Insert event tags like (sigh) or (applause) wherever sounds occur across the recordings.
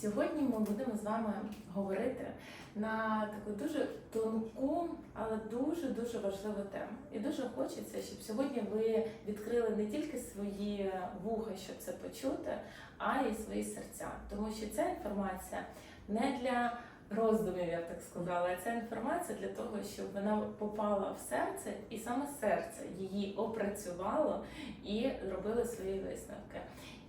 Сьогодні ми будемо з вами говорити на таку дуже тонку, але дуже дуже важливу тему. І дуже хочеться, щоб сьогодні ви відкрили не тільки свої вуха, щоб це почути, а й свої серця. Тому що ця інформація не для роздумів, я б так сказала, а ця інформація для того, щоб вона попала в серце, і саме серце її опрацювало і робило свої висновки.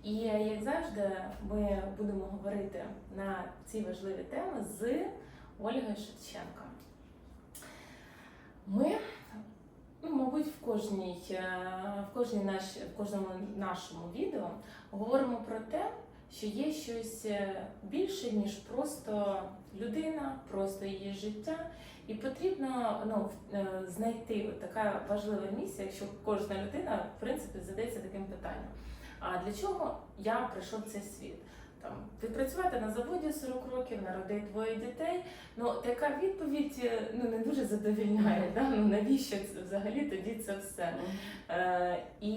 І як завжди, ми будемо говорити на ці важливі теми з Ольгою Шевченко. Ми, ну, мабуть, в кожній, е, в кожній наш, в кожному нашому відео говоримо про те, що є щось е, більше, ніж просто людина, просто її життя. І потрібно ну, е, знайти така важлива місія, якщо кожна людина в принципі задається таким питанням. А для чого я прийшов в цей світ? Там відпрацювати на заводі 40 років, народити двоє дітей. Ну така відповідь е, ну не дуже задовільняє. Да? Ну навіщо це взагалі тоді це все? Е, і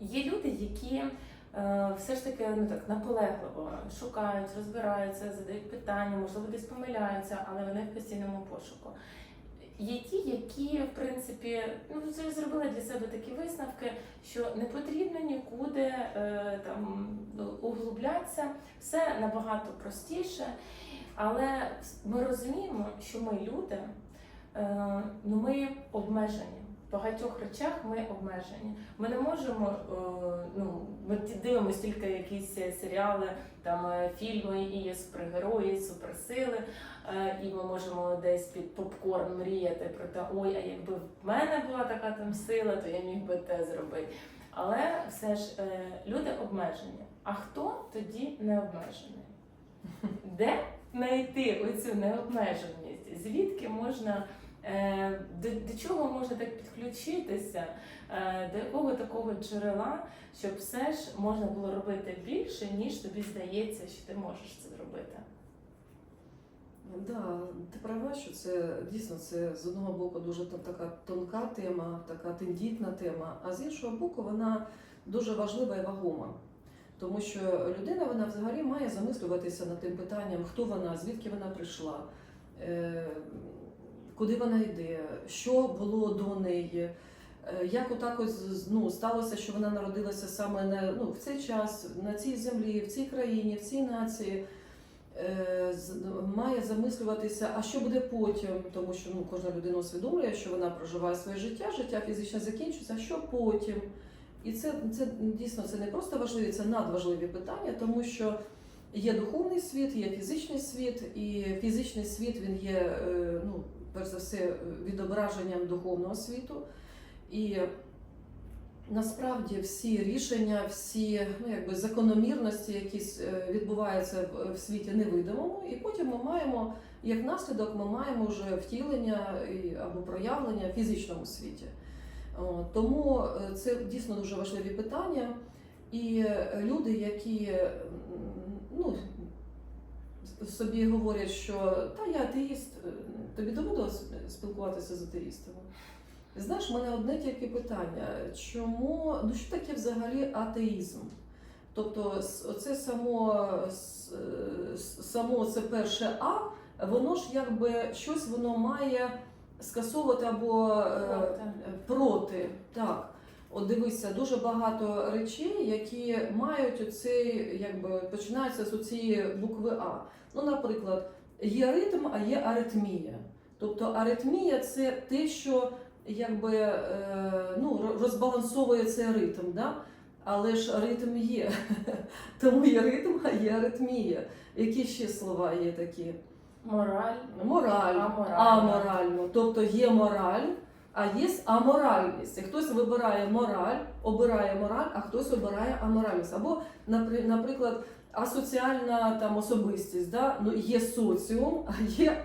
є люди, які е, все ж таки ну так наполегливо шукають, розбираються, задають питання, можливо, десь помиляються, але вони в постійному пошуку. Є ті, які в принципі ну зробили для себе такі висновки, що не потрібно нікуди е, там углублятися, все набагато простіше. Але ми розуміємо, що ми люди, е, ну ми обмежені. Багатьох речах ми обмежені. Ми не можемо, е, ну ми дивимося тільки якісь серіали, там е, фільми, і є супергерої, суперсили. Е, і ми можемо десь під попкорн мріяти про те, ой, а якби в мене була така там сила, то я міг би те зробити. Але все ж е, люди обмежені. А хто тоді не обмежений? Де знайти оцю необмеженість? Звідки можна е, до, до чого можна так підключитися? Е, до якого такого джерела, щоб все ж можна було робити більше, ніж тобі здається, що ти можеш це зробити? Да, ти права, що це дійсно це з одного боку дуже та- така тонка тема, така тендітна тема, а з іншого боку, вона дуже важлива і вагома. Тому що людина вона взагалі має замислюватися над тим питанням, хто вона, звідки вона прийшла, е, куди вона йде, що було до неї. е, Як отак ось ну, сталося, що вона народилася саме на, ну, в цей час, на цій землі, в цій країні, в цій нації е, має замислюватися, а що буде потім, тому що ну, кожна людина усвідомлює, що вона проживає своє життя, життя фізично закінчується, а що потім? І це, це дійсно це не просто важливі, це надважливі питання, тому що є духовний світ, є фізичний світ, і фізичний світ він є, е, ну, перш за все, відображенням духовного світу. І Насправді всі рішення, всі ну, якби закономірності, які е, відбуваються в, світі невидимому, і потім ми маємо, як наслідок, ми маємо вже втілення або проявлення в фізичному світі. Тому е, це дійсно дуже важливі питання. І е, люди, які ну, собі говорять, що та я атеїст, е, тобі доводилось спілкуватися з атеїстами? Знаєш, в мене одне тільки питання: чому ну що таке взагалі атеїзм? Тобто, оце само, само це перше А, воно ж якби щось воно має скасовувати або е, Проти. проти. Так. От дивися, дуже багато речей, які мають оцей, якби починаються з цієї букви А. Ну, наприклад, є ритм, а є аритмія. Тобто аритмія це те, що якби е, ну, розбалансовує цей ритм. Да? Але ж ритм є. (laughs) Тому є ритм, а є аритмія. Які ще слова є такі? Мораль. Мораль, Аморально. аморально. Тобто є мораль, а є аморальність. І хтось вибирає мораль, обирає мораль, а хтось обирає аморальність. Або, наприклад, асоціальна там особистість. Да? Ну, є соціум, а є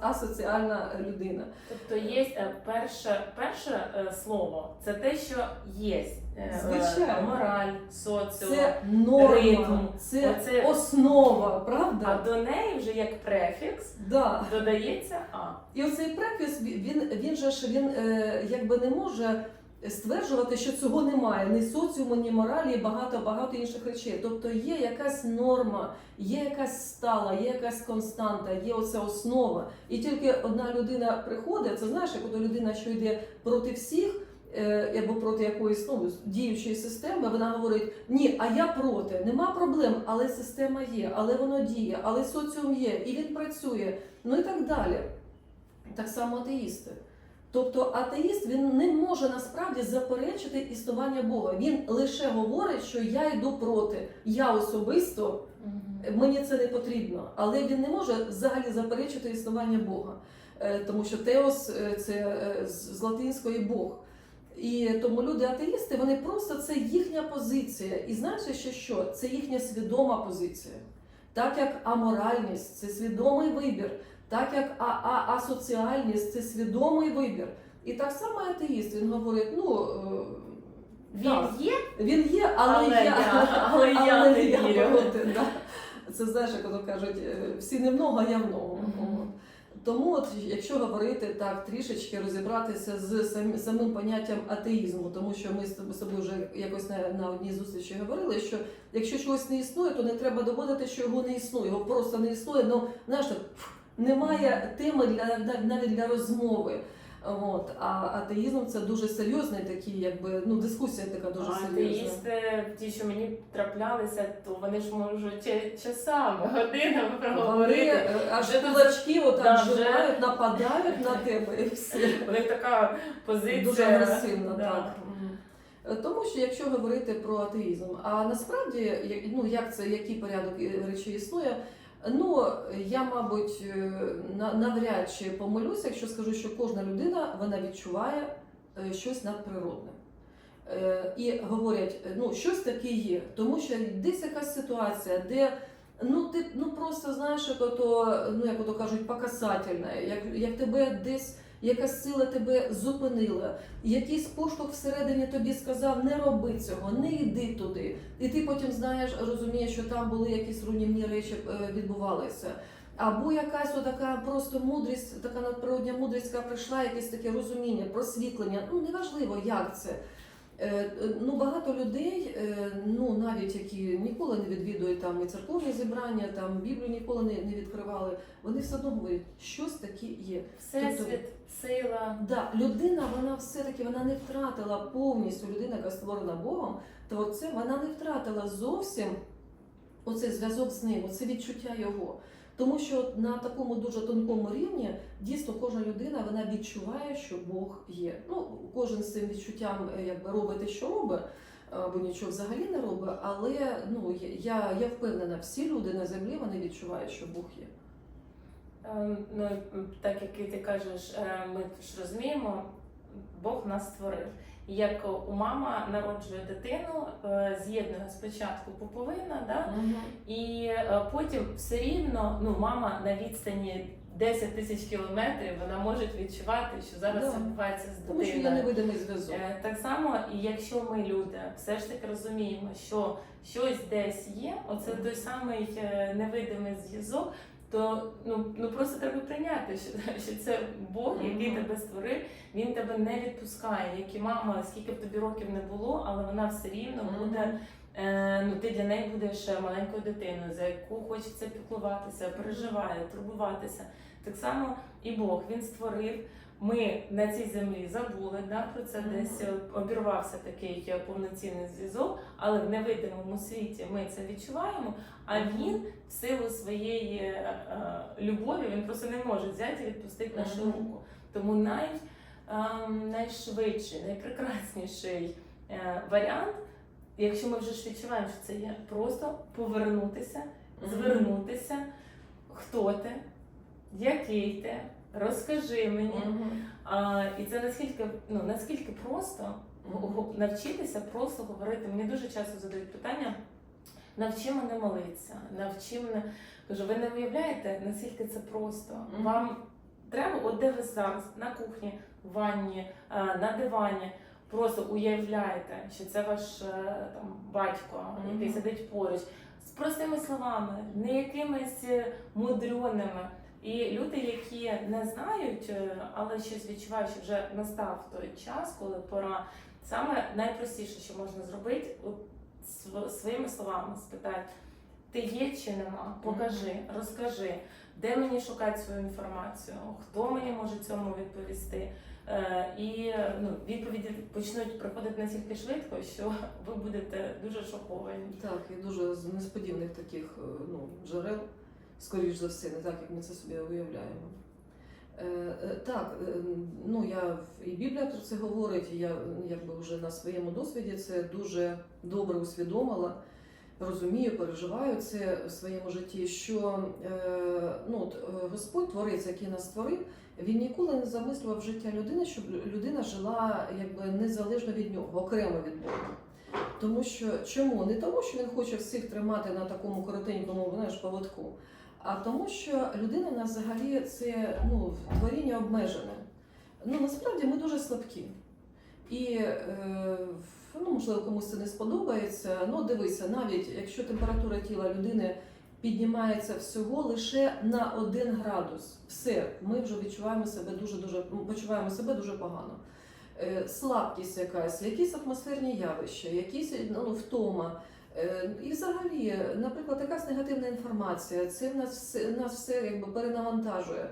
асоціальна людина. Тобто є е, перше, перше е, слово це те, що є. Е, Звичайно. Мораль, соціум. Це норма, ритм. це Оце- основа, А до неї вже як префікс Да. додається А. І оцей префіс, він, він же ж він якби не може стверджувати, що цього немає, ні соціуму, ні моралі, і багато багато інших речей. Тобто є якась норма, є якась стала, є якась константа, є оця основа. І тільки одна людина приходить, це знаєш, як людина, що йде проти всіх. е, Або проти якоїсь ну, діючої системи, вона говорить: ні, а я проти, нема проблем, але система є, але воно діє, але соціум є, і він працює, ну і так далі. Так само атеїсти. Тобто атеїст він не може насправді заперечити існування Бога. Він лише говорить, що я йду проти. Я особисто мені це не потрібно, але він не може взагалі заперечити існування Бога, Е, тому що теос е, це е, з латинської Бог. І тому люди атеїсти, вони просто це їхня позиція. І знаєте ще що? Це їхня свідома позиція. Так як аморальність це свідомий вибір, так як а- а- асоціальність це свідомий вибір. І так само атеїст, він говорить, ну. е, Він так, є, він є, але, Але я, я- але я не вірю. проти, да. Це знаєш, як воно кажуть, е, всі не много, а я много. Мгм. От. Тому, от, якщо говорити так, трішечки розібратися з самим, самим поняттям атеїзму, тому що ми з тобою- вже якось на, на одній зустрічі говорили, що якщо чогось не існує, то не треба доводити, що його не існує. Його просто не існує. Ну знаєш, так, немає теми для навіть для розмови. От а атеїзм це дуже серйозний такий, якби ну дискусія така дуже серйозна. атеїсти, ті, що мені траплялися, то вони ж можуть ча- часами, годинами Вони проговорити. е, аж кулачки отак Да, вже- нападають на тебе і все. У них така позиція Дуже агресивно, Да. так. Е, Тому що якщо говорити про атеїзм, а насправді ну як це, який порядок е, речей існує, ну я, мабуть, е, навряд чи помилюся, якщо скажу, що кожна людина вона відчуває е, щось надприродне. Е, І говорять, ну щось таке є, тому що десь якась ситуація, де ну ти ну просто знаєш, ото, ну як ото кажуть, покасательне, як, як тебе десь якась сила тебе зупинила, якийсь поштовх всередині тобі сказав, не роби цього, не йди туди. І ти потім знаєш, розумієш, що там були якісь руйнівні речі е, відбувалися. Або якась така просто мудрість, така надприродня мудрість, яка прийшла, якесь таке розуміння, просвітлення. Ну неважливо, як це. Е, е, Ну, багато людей, е, ну навіть які ніколи не відвідують там і церковні зібрання, там Біблію ніколи не, не відкривали, вони все одно говорять, щось таке є. Всесвіт, сила. Да, людина, вона все-таки вона не втратила повністю людина, яка створена Богом, творцем, вона не втратила зовсім оцей зв'язок з ним, оце відчуття його. Тому що на такому дуже тонкому рівні дійсно кожна людина вона відчуває, що Бог є. Ну, кожен з цим відчуттям е, якби робить що робить, або нічого взагалі не робить. Але ну я, я впевнена, всі люди на землі вони відчувають, що Бог є. Ем, Ну, так як ти кажеш, е, ми ж розуміємо, Бог нас створив. Як у мама народжує дитину, е, з'єднує спочатку пуповина, да? і е, потім все рівно ну, мама на відстані 10 тисяч кілометрів вона може відчувати, що зараз Да. відбувається з Тому що є дитиною. невидимий зв'язок. Е, Так само, і якщо ми люди все ж таки розуміємо, що щось десь є, оце той самий невидимий зв'язок, то ну, ну просто треба прийняти, що, (laughs) що це Бог, який тебе створив, він тебе не відпускає. Як і мама, скільки б тобі років не було, але вона все рівно буде. Е, ну, ти для неї будеш е, маленькою дитиною, за яку хочеться піклуватися, переживає, турбуватися. Так само і Бог він створив. Ми на цій землі забули да, про це, десь е, обірвався такий е, повноцінний зв'язок, але в невидимому світі ми це відчуваємо. А він в силу своєї е, е, любові він просто не може взяти і відпустити нашу руку. Тому най, ем, найшвидший, найпрекрасніший е, варіант, якщо ми вже ж відчуваємо, що це є, просто повернутися, звернутися, хто ти, який ти, розкажи мені. А, і це наскільки, ну, наскільки просто навчитися просто говорити. Мені дуже часто задають питання. Навчи мене молитися, навчи мене. Кажу, ви не уявляєте, наскільки це просто. Мгм. Вам треба, от де ви зараз, на кухні, в ванні, на дивані. Просто уявляєте, що це ваш е, там батько, Мгм. який сидить поруч, з простими словами, не якимись е, мудреними. І люди, які не знають, е, але щось відчувають, що вже настав той час, коли пора Саме найпростіше, що можна зробити, своїми словами спитати, ти є чи нема? Покажи, розкажи, де мені шукати свою інформацію, хто мені може цьому відповісти. Е, І ну, відповіді почнуть приходити настільки швидко, що ви будете дуже шоковані. Так, і дуже з несподіваних таких е, ну, джерел, скоріш за все, не так, як ми це собі уявляємо. Е, е, Так, е, ну я і Біблія про це говорить, і я якби вже на своєму досвіді це дуже добре усвідомила, розумію, переживаю це в своєму житті, що ну, Господь, творець, який нас створив, він ніколи не замислював життя людини, щоб людина жила якби незалежно від нього, окремо від Бога. Тому що чому? Не тому, що він хоче всіх тримати на такому коротенькому знаєш, поводку, а тому, що людина в нас взагалі це ну, творіння обмежене. Ну насправді ми дуже слабкі. І е, ну, можливо, комусь це не сподобається. Ну, дивися, навіть якщо температура тіла людини піднімається всього лише на 1 градус, все, ми вже відчуваємо себе дуже дуже почуваємо себе дуже погано. Е, слабкість якась, якісь атмосферні явища, якісь ну, втома. Е, І взагалі, наприклад, якась негативна інформація, це нас нас все якби перенавантажує.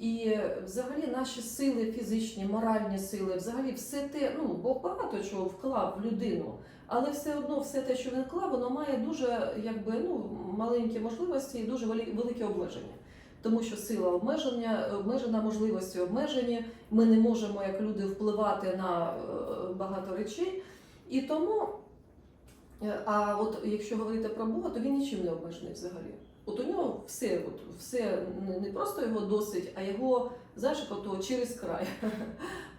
І взагалі наші сили фізичні, моральні сили, взагалі все те, ну Бог багато чого вклав в людину, але все одно все те, що він вклав, воно має дуже якби ну маленькі можливості і дуже вели- великі обмеження. Тому що сила обмеження, обмежена можливості обмежені. Ми не можемо як люди впливати на е, багато речей. І тому, а от якщо говорити про Бога, то він нічим не обмежений взагалі. От у нього все, от, все не- просто його досить, а його, знаєш, як через край. (laughs)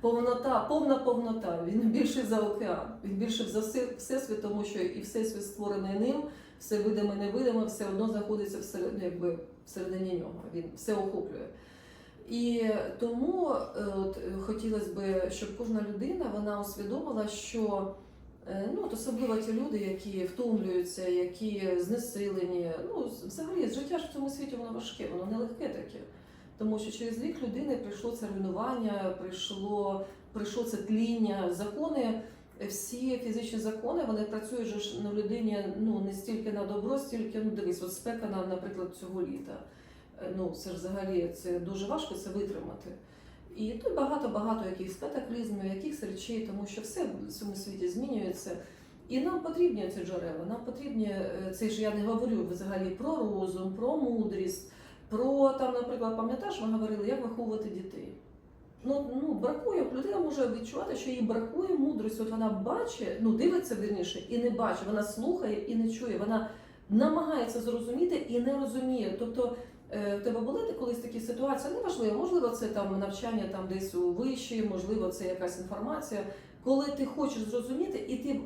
Повнота, повна повнота. Він більший за океан, він більший за все, всесвіт, тому що і всесвіт створений ним, все видиме, невидиме, все одно знаходиться всередині, якби всередині нього. Він все охоплює. І тому е, от, е, хотілося б, щоб кожна людина вона усвідомила, що е, ну, от особливо ті люди, які втомлюються, які знесилені. Ну, взагалі, життя ж в цьому світі воно важке, воно нелегке таке. Тому що через рік людини прийшло це руйнування, прийшло, прийшло це тління, закони. Всі фізичні закони вони працюють ж на людині ну не стільки на добро, стільки ну дивись, от спека наприклад, цього літа. Е, Ну це ж взагалі це дуже важко це витримати. І тут багато-багато якихось катаклізмів, якихось речей, тому що все в цьому світі змінюється. І нам потрібні ці джерела. Нам потрібні е, це ж я не говорю взагалі про розум, про мудрість, про там, наприклад, пам'ятаєш, ми говорили, як виховувати дітей. Ну, ну бракує, людина може відчувати, що їй бракує мудрості. От вона бачить, ну дивиться вірніше і не бачить, вона слухає і не чує. Вона намагається зрозуміти і не розуміє. Тобто в тебе були колись такі ситуації, неважливо, можливо, це там навчання там десь у виші, можливо, це якась інформація, коли ти хочеш зрозуміти, і ти е,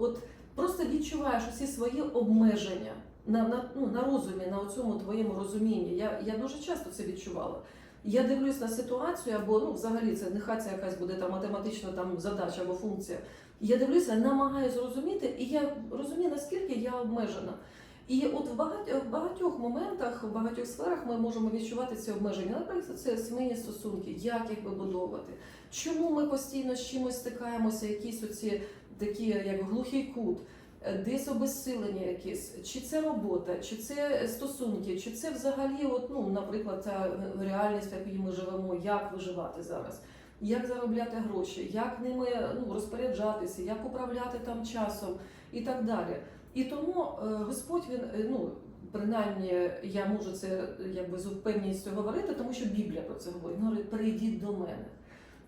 от просто відчуваєш усі свої обмеження на, на, ну, на розумі, на цьому твоєму розумінні. Я, я дуже часто це відчувала. Я дивлюсь на ситуацію, або ну взагалі це нехай це якась буде там математична там задача або функція. Я дивлюся, намагаюся зрозуміти, і я розумію, наскільки я обмежена. І от в багатьох, багатьох моментах, в багатьох сферах ми можемо відчувати ці обмеження. Наприклад, це сімейні стосунки, як їх вибудовувати, чому ми постійно з чимось стикаємося, якісь оці такі, як глухий кут, е, десь обезсилення якесь, чи це робота, чи це стосунки, чи це взагалі, от, ну, наприклад, та реальність, в якій ми живемо, як виживати зараз. Як заробляти гроші, як ними ну, розпоряджатися, як управляти там часом? І так далі. І тому е, Господь він е, ну принаймні я можу це якби з впевненістю говорити, тому що Біблія про це говорить. Говорить, прийдіть до мене.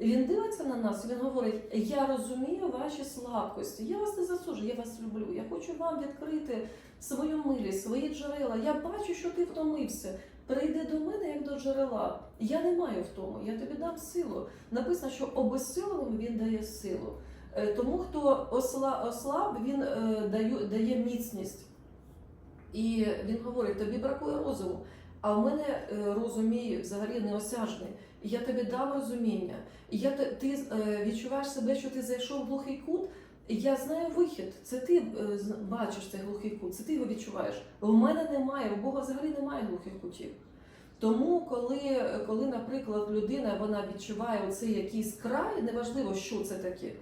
Він дивиться на нас, він говорить: Я розумію ваші слабкості, я вас не засуджую, я вас люблю. Я хочу вам відкрити свою милість, свої джерела. Я бачу, що ти втомився. Прийди до мене як до джерела. Я не маю втому, я тобі дам силу. Написано, що обезсиленим він дає силу. Е, Тому хто осла, ослаб, він е, дає, міцність. І він говорить: тобі бракує розуму. А в мене е, розум взагалі неосяжний. Я тобі дам розуміння. Я ти відчуваєш себе, що ти зайшов в глухий кут. Я знаю вихід. Це ти бачиш цей глухий кут, це ти його відчуваєш. В мене немає, у Бога взагалі немає глухих кутів. Тому, коли, коли, наприклад, людина вона відчуває оцей якийсь край, неважливо, що це таке.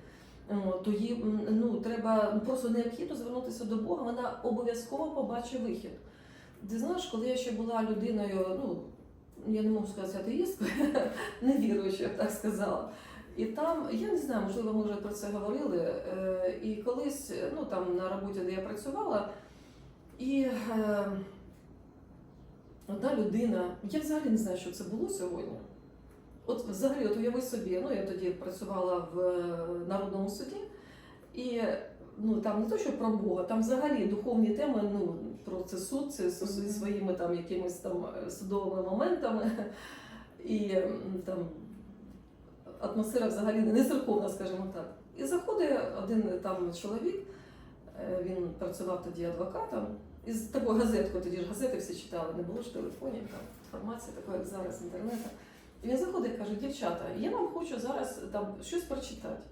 О, то їй ну, треба просто необхідно звернутися до Бога, вона обов'язково побачить вихід. Ти знаєш, коли я ще була людиною, ну я не можу сказати атеїсткою, (laughs) невіруючою, я б так сказала. І там, я не знаю, можливо, ми вже про це говорили. е, І колись, ну там на роботі, де я працювала, і е, одна людина, я взагалі не знаю, що це було сьогодні. От взагалі, от уяви собі, ну я тоді працювала в е, Народному суді, і ну там не то, що про Бога, там взагалі духовні теми, ну про це суд, це зі своїми там якимись там е, судовими моментами. І там атмосфера взагалі не церковна, скажімо так. І заходить один там чоловік, е, він працював тоді адвокатом, із такою газеткою, тоді ж газети всі читали, не було ж телефонів, там інформації такої, як зараз інтернету. І він заходить і каже, дівчата, я вам хочу зараз там щось прочитати.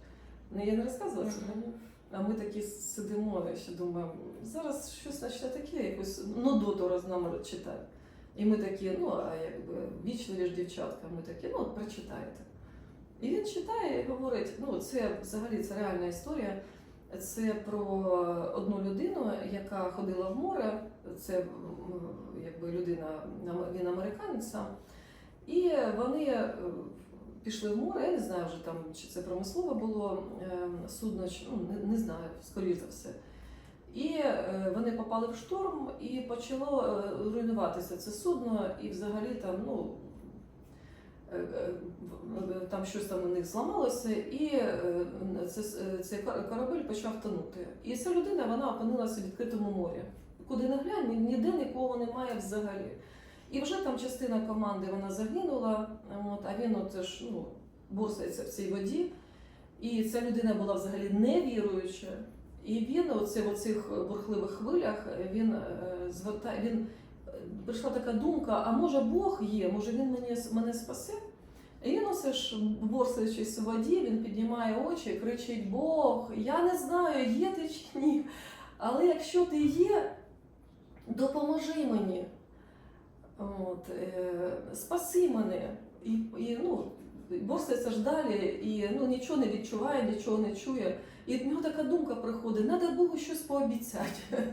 Ну, я не розказувала це мені. А ми такі сидимо ще думаємо, зараз щось почне таке, якусь нудоту роз нам читати. І ми такі, ну, а якби вічливі ж дівчатка, ми такі, ну, от прочитайте. І він читає і говорить: ну, це взагалі це реальна історія. Це про одну людину, яка ходила в море. Це якби людина, він американець сам. І вони е, пішли в море, я не знаю вже там, чи це промислове було е, судно, чи ну, не, не знаю, скоріше за все. І е, вони попали в шторм, і почало е, руйнуватися це судно, і взагалі там, ну. Там щось там у них зламалося, і це, цей корабель почав тонути. І ця людина вона опинилася в відкритому морі. Куди не глянь, ніде нікого немає взагалі. І вже там частина команди вона загинула, от, а він от, ж, ну, борсається в цій воді. І ця людина була взагалі невіруюча. І він оце, в цих бурхливих хвилях він е, звертає, він е, прийшла така думка: а може Бог є, може він мені, мене спасе? І він оце ж, борсаючись у воді, він піднімає очі, кричить: Бог, я не знаю, є ти чи ні. Але якщо ти є, допоможи мені. От, е, спаси мене. І, і ну, борсається ж далі, і ну, нічого не відчуває, нічого не чує. І в нього така думка приходить: треба Богу щось пообіцяти, (laughs)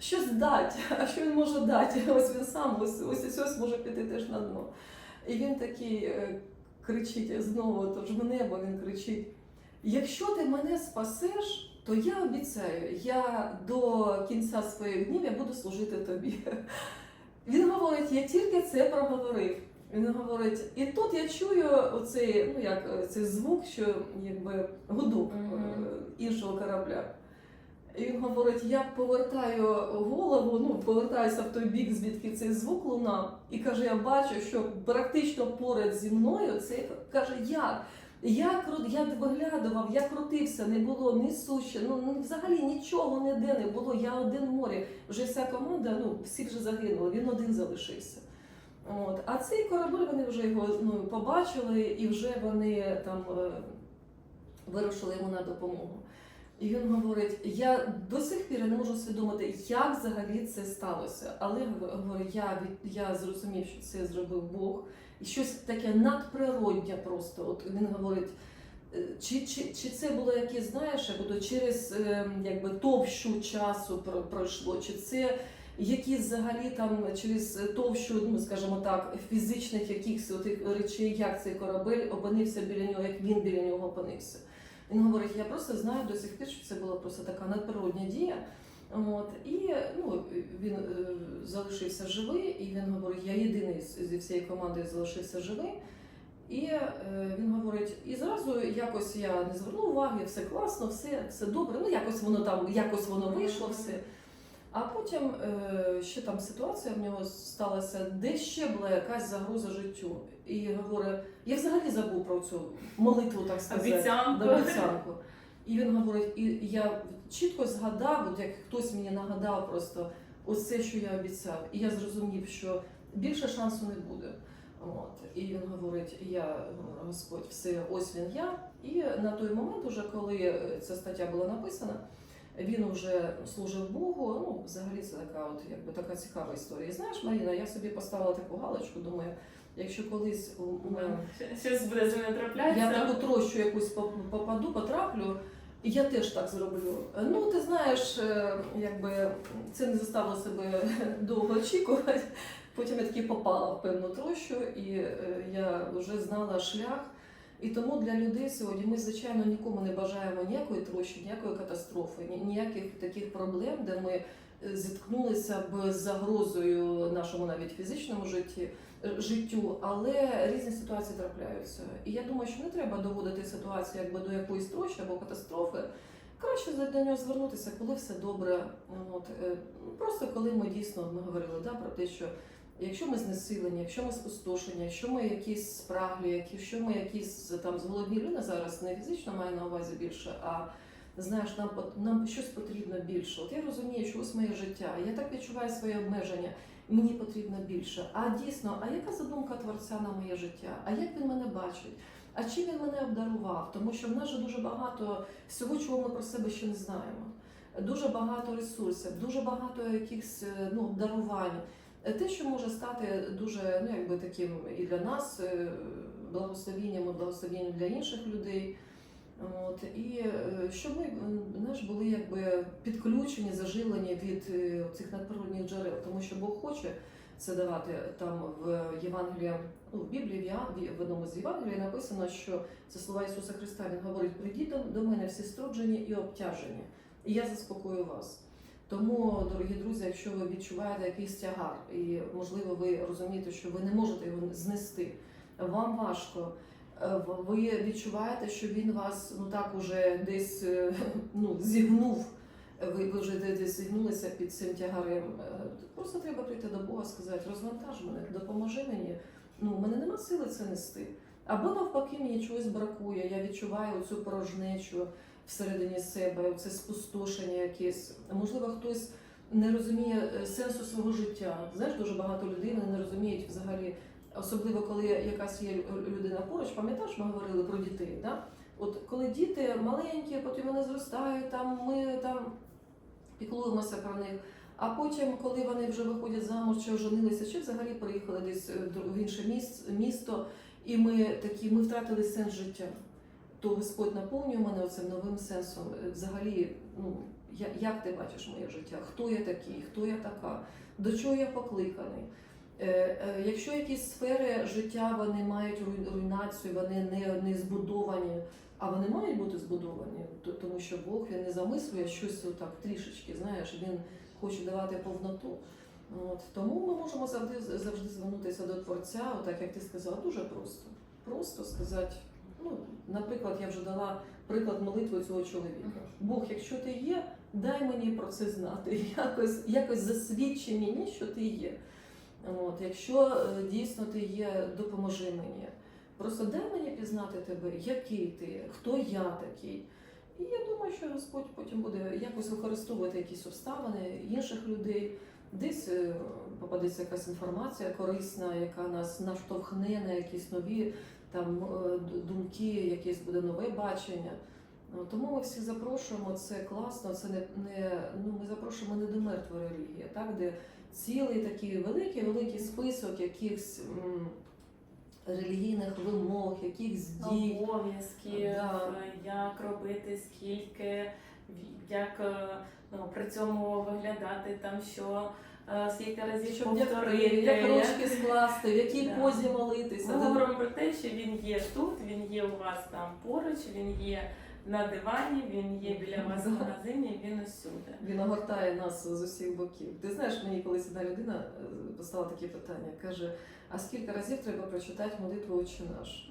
щось дати. А що він може дати? (laughs) Ось він сам, ось ось ось, ось може піти теж на дно. І він такий е, кричить знову, тож в небо він кричить: якщо ти мене спасеш, то я обіцяю, я до кінця своїх днів я буду служити тобі. (laughs) Він говорить, я тільки це проговорив. Він говорить, і тут я чую оцей, ну як е, цей звук, що якби гудок е, іншого корабля. І він говорить: я повертаю голову, ну повертаюся в той бік, звідки цей звук лунав, і каже: я бачу, що практично поряд зі мною це каже, як? Я кру- я виглядував, я крутився, не було ні суші, ну ну, взагалі нічого ніде не було. Я один в морі. Вже вся команда, ну всі вже загинули, він один залишився. От. А цей корабель вони вже його ну, побачили, і вже вони там е, вирушили йому на допомогу. І він говорить: я до сих пір не можу усвідомити, як взагалі це сталося. Але я, я зрозумів, що це зробив Бог, і щось таке надприроднє просто. От він говорить. е, Чи, чи, чи це було якесь, знаєш, як ото через е, якби товщу часу про- пройшло, чи це якісь взагалі там через товщу, ну скажімо так, фізичних якихось речей, як цей корабель опинився біля нього, як він біля нього опинився. Він говорить, я просто знаю до сих пір, що це була просто така надприродня дія. От, і ну, він е, залишився живий, і він говорить, я єдиний зі всієї команди залишився живий. І е, він говорить, і зразу якось я не звернув уваги, все класно, все, все добре. Ну якось воно там, якось воно вийшло все. А потім е, ще там ситуація в нього сталася, де ще була якась загроза життю. І говорить, я взагалі забув про цю молитву, так сказати, Обіцянку. обіцянку. І він говорить, і я чітко згадав, от як хтось мені нагадав просто ось це, що я обіцяв. І я зрозумів, що більше шансу не буде. От. І він говорить, я Господь, все, ось він я. І на той момент, уже коли е, ця стаття була написана, він вже служив Богу. Ну, взагалі це така, от якби така цікава історія. І знаєш, Маріна, я собі поставила таку галочку, думаю, якщо колись у- мене Щось буде зі мною я в таку трощу якусь попаду, потраплю. Я теж так зроблю. Ну, ти знаєш, е, якби це не заставило себе (laughs) довго очікувати. Потім я таки попала в певну трощу, і е, я вже знала шлях. І тому для людей сьогодні ми, звичайно, нікому не бажаємо ніякої трощі, ніякої катастрофи, ніяких таких проблем, де ми е, зіткнулися б з загрозою нашому навіть фізичному житті, життю, але різні ситуації трапляються. І я думаю, що не треба доводити ситуацію якби до якоїсь трощі або катастрофи. Краще до нього звернутися, коли все добре. От, е, просто коли ми дійсно ми говорили да, про те, що якщо ми знесилені, якщо ми спустошені, якщо ми якісь спраглі, якщо ми якісь там зголодні люди зараз не фізично маю на увазі більше, а знаєш, нам нам щось потрібно більше. От я розумію, що ось моє життя, я так відчуваю своє обмеження. Мені потрібно більше. А дійсно, а яка задумка творця на моє життя? А як він мене бачить? А чим він мене обдарував? Тому що в нас же дуже багато всього, чого ми про себе ще не знаємо. Дуже багато ресурсів, дуже багато якихось е, ну, дарувань. Е, Те, що може стати дуже ну, якби таким і для нас е, благословінням, і благословінням для інших людей. От, і е, щоб ми знаєш, були якби підключені, зажилені від е, цих надприродних джерел, тому що Бог хоче це давати там в Євангелії, ну, в Біблії, в одному з Євангелій написано, що це слова Ісуса Христа. Він говорить: прийдіть до мене всі струджені і обтяжені, і я заспокою вас. Тому, дорогі друзі, якщо ви відчуваєте якийсь тягар, і можливо ви розумієте, що ви не можете його знести, вам важко. Е, в- Ви відчуваєте, що він вас ну так уже десь е, (laughs) ну, зігнув. Ви, вже десь зігнулися під цим тягарем. Е, Просто треба прийти до Бога, сказати, розвантаж мене, допоможи мені. Ну, у мене нема сили це нести. Або навпаки, мені чогось бракує. Я відчуваю цю порожнечу всередині себе, це спустошення якесь. Можливо, хтось не розуміє сенсу свого життя. Знаєш, дуже багато людей не розуміють взагалі, особливо коли якась є людина поруч. Пам'ятаєш, ми говорили про дітей. Да? От коли діти маленькі, потім вони зростають, там ми там піклуємося про них. А потім, коли вони вже виходять замуж, чи оженилися, чи взагалі приїхали десь е, в інше місто, і ми такі, ми втратили сенс життя. То Господь наповнює мене цим новим сенсом. Е, Взагалі, ну як ти бачиш моє життя? Хто я такий, хто я така, до чого я покликаний? Е, е, Якщо якісь сфери життя вони мають руйнацію, вони не, не збудовані, а вони мають бути збудовані, то- тому що Бог він не замислює щось отак трішечки, знаєш, він хоче давати повноту. От тому ми можемо завжди завжди звернутися до творця, отак як ти сказала, дуже просто. Просто сказати. Ну, наприклад, я вже дала приклад молитви цього чоловіка. Бог, якщо ти є, дай мені про це знати. (laughs) Якось, якось засвідчи мені, що ти є. От, якщо е, дійсно ти є, допоможи мені. Просто дай мені пізнати тебе, який ти, хто я такий. І я думаю, що Господь потім буде якось використовувати якісь обставини інших людей. Десь е, попадеться якась інформація корисна, яка нас наштовхне на якісь нові там е, думки, якесь буде нове бачення. Ну, Тому ми всіх запрошуємо, це класно, це не, не ну ми запрошуємо не до мертвої релігії, так де цілий такий великий великий список якихось релігійних вимог, якихось дій. обов'язків, Да. як робити, скільки, як е, ну, при цьому виглядати там, що е, скільки разів Щоб повторити. як ручки скласти, в якій Да. позі молитися. Ми говоримо про те, що він є тут, він є у вас там поруч, він є на дивані, він є біля вас в магазині, він усюди. Він огортає нас з усіх боків. Ти знаєш, мені колись одна людина е, поставила таке питання. Каже: а скільки разів треба прочитати молитву «Отче наш?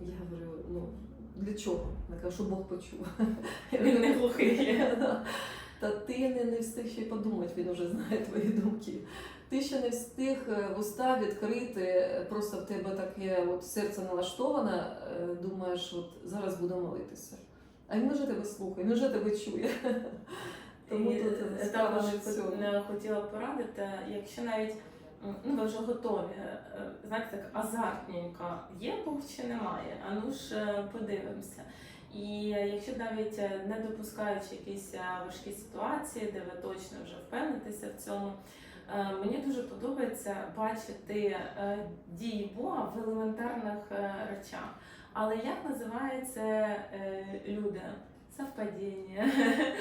Я говорю, ну для чого? Вона каже, щоб Бог почув. (laughs) Він не глухий. (laughs) Та ти не, не встиг ще подумати, він вже знає твої думки. Ти ще не встиг е, вуста відкрити, е, просто в тебе таке от серце налаштоване, е, думаєш, от зараз буду молитися. А він вже тебе слухає, він вже тебе чує. (laughs) Тому І, тут також хотіла порадити, якщо навіть ну, ви вже готові, знаєте, так азартненько, є Бог чи немає, а ну ж подивимося. І якщо навіть не допускаючи якісь важкі ситуації, де ви точно вже впевнитеся в цьому, мені дуже подобається бачити е, дії Бога в елементарних е, речах. Але як називаються е, люди? Совпадіння,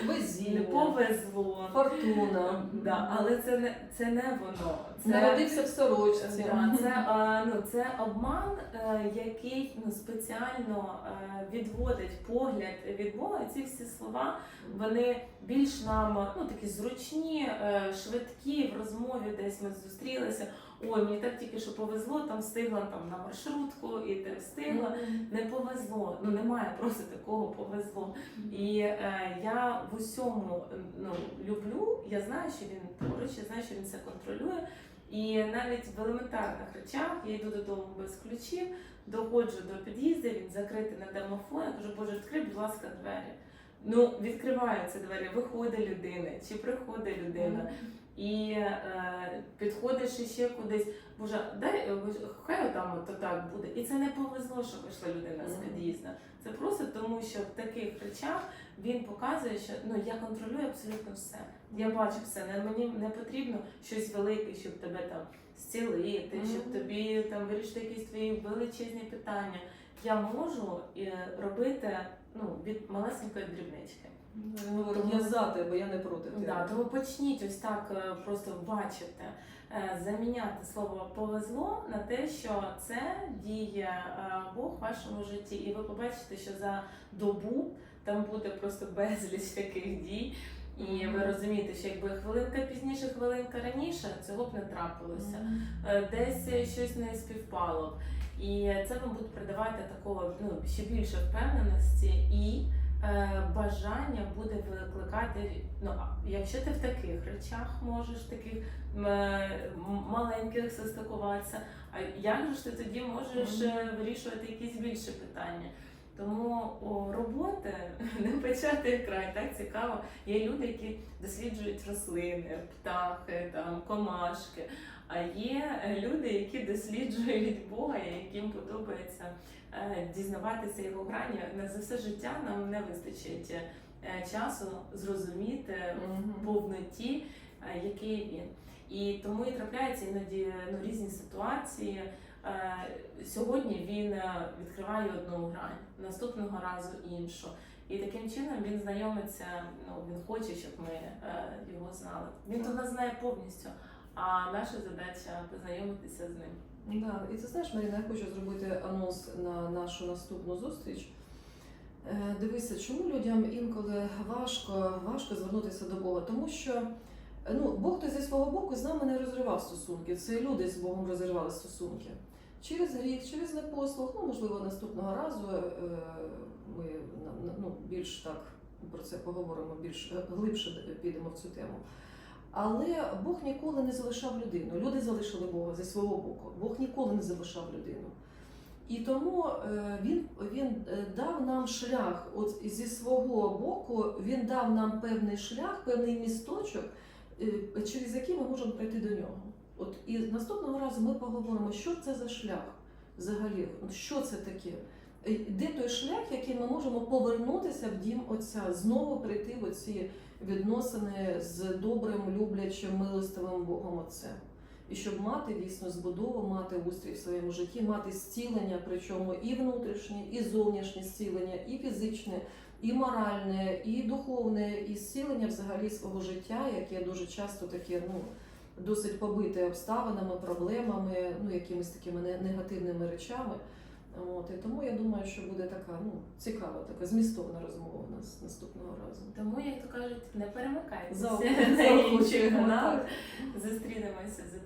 Везіння, повезло. фортуна. Да, але це не це не воно. Це Народився в сорочці. Да, це, е, ну, це обман, е, який ну, спеціально е, відводить погляд від Бога. Ці всі слова вони більш нам ну, такі зручні, е, швидкі в розмові, десь ми зустрілися. Ой, мені так тільки що повезло, там встигла там на маршрутку, і ти встигла. Не повезло, ну немає просто такого повезло. І е, я в усьому ну, люблю, я знаю, що він поруч, я знаю, що він це контролює. І навіть в елементарних речах я йду додому без ключів, доходжу до під'їзду, він закритий на домофон, я кажу, Боже, відкрий, будь ласка, двері. Ну, відкриваються двері, виходить людина, чи приходить людина. І е, підходиш іще кудись, боже, дай е, хай там от так буде. І це не повезло, що вийшла людина з під'їзду. Це просто тому, що в таких речах він показує, що ну я контролюю абсолютно все. Я бачу все. Не мені не потрібно щось велике, щоб тебе там зцілити, щоб тобі там вирішити якісь твої величезні питання. Я можу е, робити ну від малесенької дрібнички. Він я за тебе, я не проти тебе. Да, тому почніть ось так е, просто бачити, е, заміняти слово повезло на те, що це діє е, Бог в вашому житті, і ви побачите, що за добу там буде просто безліч таких дій. І ви розумієте, що якби хвилинка пізніше, хвилинка раніше, цього б не трапилося. Десь щось не співпало. І це вам буде придавати такого ну, ще більше впевненості і бажання буде викликати. Ну, якщо ти в таких речах можеш, таких е, маленьких состикуватися, а як же ж ти тоді можеш е, вирішувати якісь більші питання? Тому о, роботи (laughs) не почати край, так цікаво. Є люди, які досліджують рослини, птахи, там, комашки. А є е, люди, які досліджують Бога, яким подобається е, дізнаватися його грані. На за все життя нам не вистачить е, часу зрозуміти в повноті, е, який він. І тому і трапляються іноді ну, різні ситуації. Е, Сьогодні він е, відкриває одну грань, наступного разу іншу. І таким чином він знайомиться, ну він хоче, щоб ми е, його знали. Він то нас знає повністю, а наша задача познайомитися з ним. Да. І ти знаєш, Маріна, я хочу зробити анонс на нашу наступну зустріч. Е, Дивися, чому людям інколи важко, важко звернутися до Бога? Тому що ну, Бог то зі свого боку з нами не розривав стосунки. Це люди з Богом розірвали стосунки. Через гріх, через непослух, ну можливо, наступного разу е, ми ну, більш так про це поговоримо, більш глибше підемо в цю тему. Але Бог ніколи не залишав людину. Люди залишили Бога зі свого боку. Бог ніколи не залишав людину. І тому е, він, він е, дав нам шлях, от зі свого боку, він дав нам певний шлях, певний місточок, е, через який ми можемо прийти до нього. От і наступного разу ми поговоримо, що це за шлях взагалі, що це таке. Е, Де той шлях, який ми можемо повернутися в дім Отця, знову прийти в оці відносини з добрим, люблячим, милостивим Богом Отцем. І щоб мати дійсно збудову, мати устрій в своєму житті, мати зцілення, причому і внутрішнє, і зовнішнє зцілення, і фізичне, і моральне, і духовне, і зцілення взагалі свого життя, яке дуже часто таке, ну. Досить побите обставинами, проблемами, ну якимись такими не- негативними речами. От і тому я думаю, що буде така ну цікава, така змістовна розмова у нас наступного разу. Тому, як то кажуть, не перемикайтеся на інших каналах. Зустрінемося з